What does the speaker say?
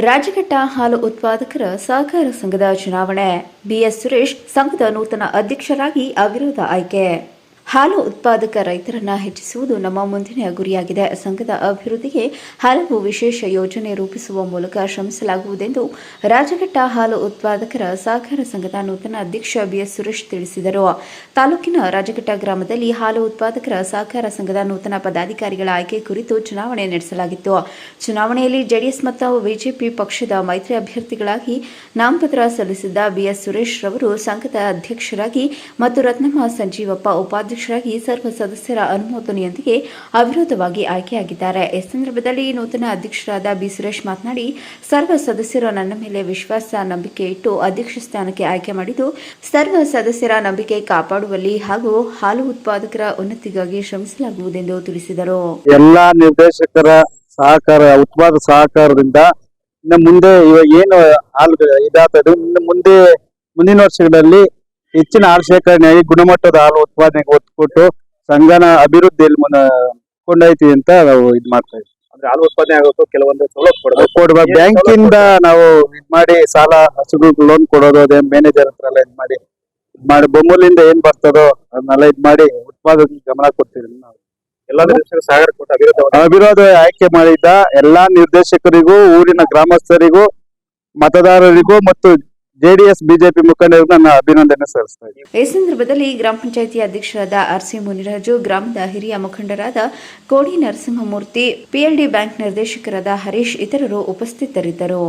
ರಾಜಘಟ್ಟ ಹಾಲು ಉತ್ಪಾದಕರ ಸಹಕಾರ ಸಂಘದ ಚುನಾವಣೆ. ಬಿಎಸ್ ಸುರೇಶ್ ಸಂಘದ ನೂತನ ಅಧ್ಯಕ್ಷರಾಗಿ ಅವಿರೋಧ ಆಯ್ಕೆ. ಹಾಲು ಉತ್ಪಾದಕ ರೈತರನ್ನ ಹೆಚ್ಚಿಸುವುದು ನಮ್ಮ ಮುಂದಿನ ಗುರಿಯಾಗಿದೆ. ಸಂಘದ ಅಭಿವೃದ್ಧಿಗೆ ಹಲವು ವಿಶೇಷ ಯೋಜನೆ ರೂಪಿಸುವ ಮೂಲಕ ಶ್ರಮಿಸಲಾಗುವುದೆಂದು ರಾಜಘಟ್ಟ ಹಾಲು ಉತ್ಪಾದಕರ ಸಹಕಾರ ಸಂಘದ ನೂತನ ಅಧ್ಯಕ್ಷ ಬಿಎಸ್ ಸುರೇಶ್ ತಿಳಿಸಿದರು. ತಾಲೂಕಿನ ರಾಜಘಟ್ಟ ಗ್ರಾಮದಲ್ಲಿ ಹಾಲು ಉತ್ಪಾದಕರ ಸಹಕಾರ ಸಂಘದ ನೂತನ ಪದಾಧಿಕಾರಿಗಳ ಆಯ್ಕೆ ಕುರಿತು ಚುನಾವಣೆ ನಡೆಸಲಾಗಿತ್ತು. ಚುನಾವಣೆಯಲ್ಲಿ ಜೆಡಿಎಸ್ ಮತ್ತು ಬಿಜೆಪಿ ಪಕ್ಷದ ಮೈತ್ರಿ ಅಭ್ಯರ್ಥಿಗಳಾಗಿ ನಾಮಪತ್ರ ಸಲ್ಲಿಸಿದ್ದ ಬಿಎಸ್ ಸುರೇಶ್ ರವರು ಸಂಘದ ಅಧ್ಯಕ್ಷರಾಗಿ ಮತ್ತು ರತ್ನಮ್ಮ ಸಂಜೀವಪ್ಪ ಉಪಾಧ್ಯಕ್ಷರಾಗಿ ಸರ್ವ ಸದಸ್ಯರ ಅನುಮೋದನೆಯೊಂದಿಗೆ ಅವಿರೋಧವಾಗಿ ಆಯ್ಕೆಯಾಗಿದ್ದಾರೆ. ಈ ಸಂದರ್ಭದಲ್ಲಿ ನೂತನ ಅಧ್ಯಕ್ಷರಾದ ಬಿ. ಸುರೇಶ್ ಮಾತನಾಡಿ, ಸರ್ವ ಸದಸ್ಯರು ನನ್ನ ಮೇಲೆ ವಿಶ್ವಾಸ, ನಂಬಿಕೆ ಇಟ್ಟು ಅಧ್ಯಕ್ಷ ಸ್ಥಾನಕ್ಕೆ ಆಯ್ಕೆ ಮಾಡಿದ್ದು, ಸರ್ವ ಸದಸ್ಯರ ನಂಬಿಕೆ ಕಾಪಾಡುವಲ್ಲಿ ಹಾಗೂ ಹಾಲು ಉತ್ಪಾದಕರ ಉನ್ನತಿಗಾಗಿ ಶ್ರಮಿಸಲಾಗುವುದೆಂದು ತಿಳಿಸಿದರು. ಎಲ್ಲಾ ನಿರ್ದೇಶಕರ ಸಹಕಾರ, ಉತ್ಪಾದ ಸಹಕಾರದಿಂದ ಇನ್ನು ಮುಂದೆ ಇವಾಗ ಏನು ಹಾಲು ಇದಾಗ್ತದೆ ಇನ್ನು ಮುಂದೆ ಮುಂದಿನ ವರ್ಷಗಳಲ್ಲಿ ಹೆಚ್ಚಿನ ಹಾಲು ಶೇಖರಣೆಯಾಗಿ ಗುಣಮಟ್ಟದ ಹಾಲು ಉತ್ಪಾದನೆಗೆ ಒತ್ತು ಕೊಟ್ಟು ಸಂಘನ ಅಭಿವೃದ್ಧಿಯಲ್ಲಿ ಮುನ್ನ ಕೊಂಡೊಯ್ತೀವಿ ಅಂತ ನಾವು ಇದ್ ಮಾಡ್ತಾ ಇದ್ವಿ. ಅಂದ್ರೆ ಹಾಲು ಉತ್ಪಾದನೆ ಆಗೋದು ಕೆಲವೊಂದು ಸೌಲಭ್ಯ ಕೊಡಬೇಕು ಬ್ಯಾಂಕ್ ಬ್ಯಾಂಕಿಂದ ನಾವು ಇದ್ ಮಾಡಿ ಸಾಲ ಹಸುಗಳಿಗೆ ಲೋನ್ ಕೊಡೋದು ಅದೇ ಮ್ಯಾನೇಜರ್ ಹತ್ರ ಎಲ್ಲ ಇದ್ ಮಾಡಿ ಇದ್ ಮಾಡಿ ಬೊಮ್ಮಲಿಂದ ಏನ್ ಬರ್ತದೋ ಅದನ್ನೆಲ್ಲ ಇದ್ ಮಾಡಿ ಉತ್ಪಾದನೆ ಗಮನ ಕೊಡ್ತೀವಿ ನಾವು. ಎಲ್ಲಾ ನಿರ್ದೇಶಕರು ಸಹಕಾರ ಕೊಟ್ಟು ಆಯ್ಕೆ ಮಾಡಿದ್ದ ಎಲ್ಲಾ ನಿರ್ದೇಶಕರಿಗೂ ಊರಿನ ಗ್ರಾಮಸ್ಥರಿಗೂ ಮತದಾರರಿಗೂ ಮತ್ತು ಜೆಡಿಎಸ್, ಬಿಜೆಪಿ ಮುಖಂಡರಿಗೂ ನನ್ನ ಅಭಿನಂದನೆ ಸಲ್ಲಿಸ್ತಾ ಈ ಸಂದರ್ಭದಲ್ಲಿ ಗ್ರಾಮ ಪಂಚಾಯಿತಿ ಅಧ್ಯಕ್ಷರಾದ ಆರ್ ಸಿ ಮುನಿರಾಜು, ಗ್ರಾಮದ ಹಿರಿಯ ಮುಖಂಡರಾದ ಕೋಡಿ ನರಸಿಂಹಮೂರ್ತಿ ಪಿಎಲ್ಡಿ ಬ್ಯಾಂಕ್ ನಿರ್ದೇಶಕರಾದ ಹರೀಶ್ ಇತರರು ಉಪಸ್ಥಿತರಿದ್ದರು.